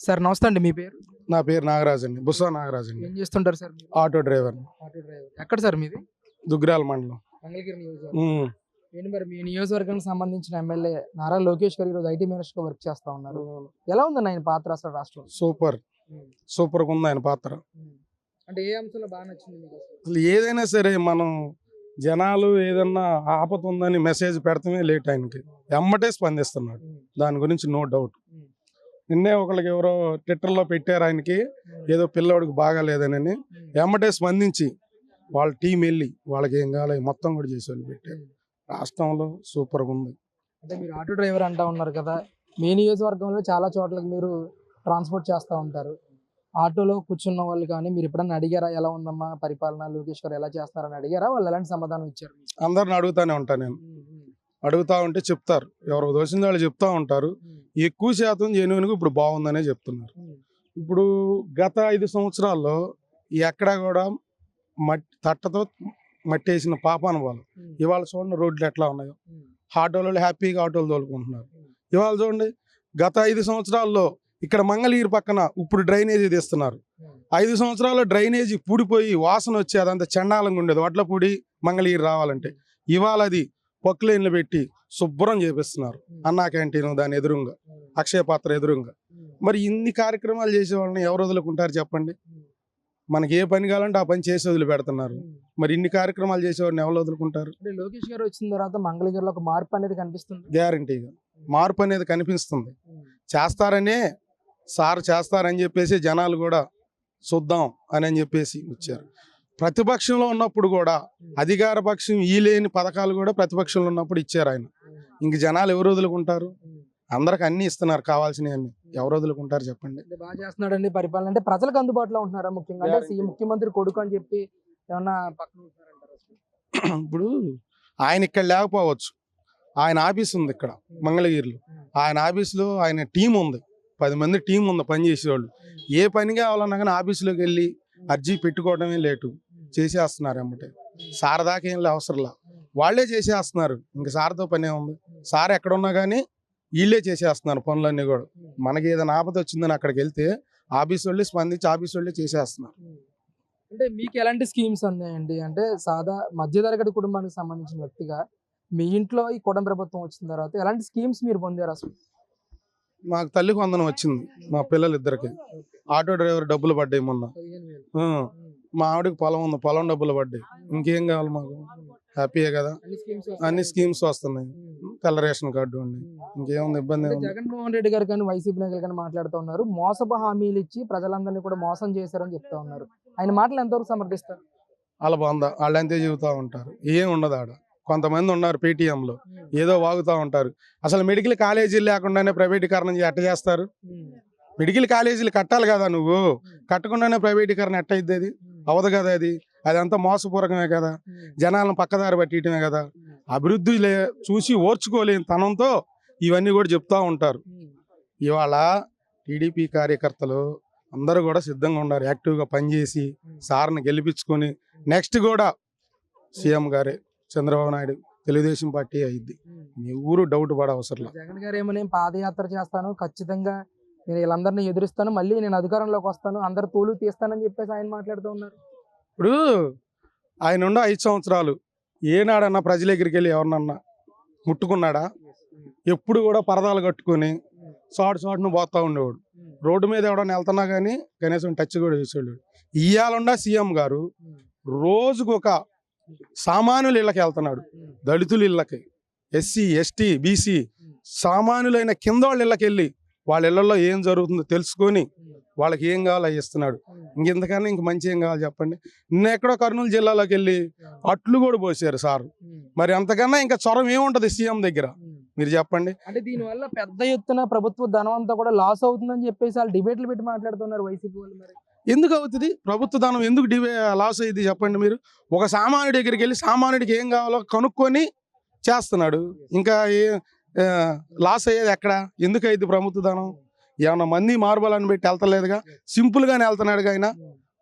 Sir నమస్తే అండి మీ పేరు? నా పేరు నాగరాజ్ అండి బుస్సా నాగరాజ్ అండి ఏం చేస్తుంటారు సార్ మీరు? Auto driver auto driver. ఎక్కడ సార్ మీది? దుగ్గిరాల మండలం. మంగళగిరి నియోజకవర్గం. ఉమ్. ఏంటి మరి మీ నియోజకవర్గానికి సంబంధించిన ఎమ్మెల్యే నారా లోకేష్ గారు ఈరోజు ఐటీ మినిస్టర్ వర్క్ చేస్తా ఉన్నారు. ఎలా ఉందన్న ఆయన పాత్ర అసలు రాష్ట్రంలో? సూపర్. సూపర్ ఉంది ఆయన పాత్ర. అంటే ఏ అంశంలో బాగా నచ్చింది మీకు అసలు? అసలు ఏదైనా సరే మనం జనాలు ఏదన్నా ఆపత ఉందని మెసేజ్ పెడతామే లేట్ ఆయనకి. ఎమ్మటే స్పందిస్తున్నాడు. దాని గురించి నో డౌట్. ఉమ్. నిన్నే ఒకళ్ళకి ఎవరో ట్విట్టర్లో పెట్టారు ఆయనకి ఏదో పిల్లోడికి బాగాలేదని ఎమ్మటే స్పందించి వాళ్ళ టీం వెళ్ళి వాళ్ళకి ఏం కావాలి మొత్తం కూడా చేసి వాళ్ళు పెట్టారు. రాష్ట్రంలో సూపర్గా ఉంది. అంటే మీరు ఆటో డ్రైవర్ అంటా ఉన్నారు కదా మీ నియోజకవర్గంలో చాలా చోట్లకి మీరు ట్రాన్స్పోర్ట్ చేస్తూ ఉంటారు. ఆటోలో కూర్చున్న వాళ్ళు కానీ మీరు ఎప్పుడన్నా అడిగారా ఎలా ఉందమ్మా పరిపాలన లోకేష్ గారు ఎలా చేస్తారని అడిగారా? వాళ్ళు ఎలాంటి సమాధానం ఇచ్చారు? అందరిని అడుగుతానే ఉంటాను నేను. అడుగుతా ఉంటే చెప్తారు. ఎవరు దోషింది వాళ్ళు చెప్తా ఉంటారు. ఎక్కువ శాతం జెన్యున్గా ఇప్పుడు బాగుందనే చెప్తున్నారు. ఇప్పుడు గత ఐదు సంవత్సరాల్లో ఎక్కడ కూడా మట్టి తట్టతో మట్టి వేసిన పాపాన వాళ్ళు. ఇవాళ చూడండి రోడ్లు ఎట్లా ఉన్నాయో. ఆటోలు హ్యాపీగా ఆటోలు తోలుకుంటున్నారు. ఇవాళ చూడండి గత ఐదు సంవత్సరాల్లో ఇక్కడ మంగళగిరి పక్కన ఇప్పుడు డ్రైనేజీ తీస్తున్నారు. ఐదు సంవత్సరాల్లో డ్రైనేజీ పూడిపోయి వాసన వచ్చి అదంతా చండాలంగా ఉండేది. వడ్లపూడి మంగళగిరి రావాలంటే. ఇవాళ అది పొక్లైన్లు పెట్టి శుభ్రం చేపిస్తున్నారు. అన్నా క్యాంటీన్ దాని ఎదురుగా అక్షయ పాత్ర ఎదురుగా. మరి ఇన్ని కార్యక్రమాలు చేసే వాళ్ళని ఎవరు వదులుకుంటారు చెప్పండి? మనకి ఏ పని కావాలంటే ఆ పని చేసి వదిలిపెడుతున్నారు. మరి ఇన్ని కార్యక్రమాలు చేసేవాడిని ఎవరు వదులుకుంటారు? లోకేష్ గారు వచ్చిన తర్వాత మంగళగిరిలో ఒక మార్పు అనేది కనిపిస్తుంది. గ్యారంటీగా. మార్పు అనేది కనిపిస్తుంది. చేస్తారనే సార్ చేస్తారని చెప్పేసి జనాలు కూడా చూద్దాం అని అని చెప్పేసి వచ్చారు. ప్రతిపక్షంలో ఉన్నప్పుడు కూడా అధికార పక్షం ఈ లేని పథకాలు కూడా ప్రతిపక్షంలో ఉన్నప్పుడు ఇచ్చారు ఆయన. ఇంక జనాలు ఎవరు వదులుకుంటారు? అందరికి అన్ని ఇస్తున్నారు కావాల్సినవి అన్ని. ఎవరు వదులుకుంటారు చెప్పండి? బాగా చేస్తున్నాడండి పరిపాలన. అంటే ప్రజలకు అందుబాటులో ఉంటున్నారా ముఖ్యంగా? అంటే ముఖ్యమంత్రి కొడుకు అని చెప్పి ఏమన్నా పక్కన? ఇప్పుడు ఆయన ఇక్కడ లేకపోవచ్చు. ఆయన ఆఫీస్ ఉంది ఇక్కడ మంగళగిరిలో. ఆయన ఆఫీస్లో ఆయన టీం ఉంది. పది మంది టీం ఉంది పని చేసేవాళ్ళు ఏ పని కావాలన్నా కానీ ఆఫీసులోకి వెళ్ళి అర్జీ పెట్టుకోవడమే లేటు. చేసేస్తున్నారు అమ్మటే సార్ దాకా ఏం లే అవసరంలా. వాళ్ళే చేసేస్తున్నారు. ఇంక సార్తో పని ఉంది. సార్ ఎక్కడున్నా కానీ వీళ్ళే చేసేస్తున్నారు పనులన్నీ కూడా. మనకి ఏదైనా ఆపద వచ్చిందని అక్కడికి వెళ్తే ఆఫీస్ వాళ్ళే స్పందించి ఆఫీస్ వాళ్ళే చేసేస్తున్నారు. అంటే మీకు ఎలాంటి స్కీమ్స్ ఉన్నాయండి? అంటే సాదా మధ్యతరగతి కుటుంబానికి సంబంధించిన వ్యక్తిగా మీ ఇంట్లో ఈ కుటుంబ ప్రభుత్వం వచ్చిన తర్వాత ఎలాంటి స్కీమ్స్ మీరు పొందారు అసలు? మాకు తల్లి వందనం వచ్చింది. మా పిల్లలిద్దరికి. ఆటో డ్రైవర్ డబ్బులు పడ్డాయి మొన్న. మా ఆవిడకి పొలం ఉంది. పొలం డబ్బులు పడ్డాయి. ఇంకేం కావాలి మాకు? హ్యాపీయే కదా? అన్ని స్కీమ్స్ వస్తున్నాయి. తెల్ల రేషన్ కార్డు ఉంది ఇంకేముంది? ఇబ్బంది జగన్మోహన్ రెడ్డి గారు కానీ వైసీపీ నాయకులు కానీ మాట్లాడుతూ ఉన్నారు. మోసపు హామీలు ఇచ్చి ప్రజలందరినీ కూడా మోసం చేశారని చెప్తా ఉన్నారు. ఆయన మాటలు ఎంతవరకు సమర్థిస్తారు? వాళ్ళ బాగుందా వాళ్ళు అంతే చెబుతూ ఉంటారు. ఏం ఉండదు ఆడ. కొంతమంది ఉన్నారు పేటీఎంలో ఏదో వాగుతూ ఉంటారు. అసలు మెడికల్ కాలేజీలు లేకుండానే ప్రైవేటీకరణ ఎట్ట చేస్తారు? మెడికల్ కాలేజీలు కట్టాలి కదా నువ్వు? కట్టకుండానే ప్రైవేటీకరణ ఎట్ట అది? అవదు కదా అది. అదంతా మోసపూరకమే కదా. జనాలను పక్కదారి పట్టియటమే కదా. అభివృద్ధి లే చూసి ఓర్చుకోలేని తనంతో ఇవన్నీ కూడా చెప్తా ఉంటారు. ఇవాళ టీడీపీ కార్యకర్తలు అందరూ కూడా సిద్ధంగా ఉన్నారు. యాక్టివ్గా పనిచేసి సార్ని గెలిపించుకొని నెక్స్ట్ కూడా సీఎం గారే చంద్రబాబు నాయుడు తెలుగుదేశం పార్టీ అయింది మీ ఊరు డౌట్ పడ అవసరం లేదు. జగన్ గారు ఏమో నేను పాదయాత్ర చేస్తాను. ఖచ్చితంగా నేను వీళ్ళందరినీ ఎదురిస్తాను మళ్ళీ నేను అధికారంలోకి వస్తాను అందరు తోలు తీస్తానని చెప్పేసి ఆయన మాట్లాడుతూ ఉన్నారు. ఇప్పుడు ఆయన ఉండ ఐదు సంవత్సరాలు ఏనాడన్నా ప్రజల దగ్గరికి వెళ్ళి ఎవరినన్నా ముట్టుకున్నాడా? ఎప్పుడు కూడా పరదాలు కట్టుకొని షార్ట్ షార్ట్ను పోతా ఉండేవాడు. రోడ్డు మీద ఎవడన్నా వెళ్తున్నా కానీ కనీసం టచ్ కూడా చేసేవాడు. ఇయ్యాలుండా సీఎం గారు రోజుకు ఒక సామాన్యుల ఇళ్ళకి వెళ్తున్నాడు. దళితుల ఇళ్ళకి ఎస్సీ ఎస్టీ బీసీ సామాన్యులైన కింద వాళ్ళ ఇళ్ళకి వెళ్ళి వాళ్ళ ఇళ్ళలో ఏం జరుగుతుందో తెలుసుకొని వాళ్ళకి ఏం కావాలో ఇస్తున్నాడు. ఇంకెంతకన్నా ఇంక మంచి ఏం కావాలి చెప్పండి. నిన్న ఎక్కడో కర్నూలు జిల్లాలోకి వెళ్ళి అట్లు కూడా పోసారు సార్. మరి అంతకన్నా ఇంకా చొరం ఏముంటది సీఎం దగ్గర? మీరు చెప్పండి. అంటే దీనివల్ల పెద్ద ఎత్తున ప్రభుత్వ ధనం అంతా కూడా లాస్ అవుతుందని చెప్పేసి వాళ్ళు డిబేట్లు పెట్టి మాట్లాడుతున్నారు వైసీపీ వాళ్ళు మరి. ఎందుకు అవుతుంది? ప్రభుత్వ ధనం ఎందుకు డివే లాస్ అయ్యింది చెప్పండి మీరు? ఒక సామాన్యుడి దగ్గరికి వెళ్ళి సామాన్యుడికి ఏం కావాలో కనుక్కొని చేస్తున్నాడు. ఇంకా ఏ లాస్ అయ్యేది ఎక్కడ? ఎందుకు అయింది ప్రభుత్వ ధనం ఏమన్నా మంది మార్బలని పెట్టి వెళ్తలేదుగా? సింపుల్ గానే వెళ్తున్నాడు ఆయన.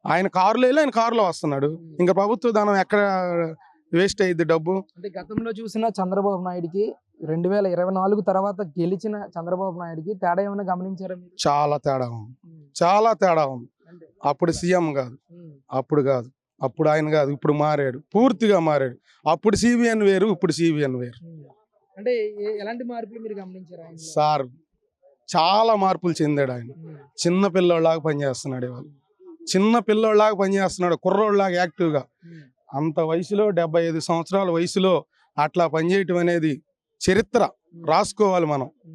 ఆయన కారులో వెళ్ళి ఆయన కారులో వస్తున్నాడు. ఇంకా ప్రభుత్వ ధనం ఎక్కడ వేస్ట్ అయ్యిద్ది డబ్బు? అంటే గతంలో చూసిన చంద్రబాబు నాయుడుకి రెండు వేల ఇరవై నాలుగు తర్వాత గెలిచిన చంద్రబాబు నాయుడుకి తేడా ఏమైనా గమనించారా మీరు? చాలా తేడా ఉంది. చాలా తేడా ఉంది. అప్పుడు సీఎం కాదు. అప్పుడు కాదు. అప్పుడు ఆయన కాదు. ఇప్పుడు మారాడు. పూర్తిగా మారాడు. అప్పుడు సిబిఎన్ వేరు ఇప్పుడు సిబిఎన్ వేరు. అంటే ఎలాంటి మార్పులు మీరు గమనించారా? సార్ చాలా మార్పులు చెందాడు ఆయన. చిన్న పిల్లోళ్ళలాగా పనిచేస్తున్నాడు ఇవాళ చిన్న పిల్లోళ్ళలాగా పనిచేస్తున్నాడు కుర్రోళ్ళలాగా యాక్టివ్గా. అంత వయసులో డెబ్బై ఐదు సంవత్సరాల వయసులో అట్లా పనిచేయటం అనేది చరిత్ర రాసుకోవాలి మనం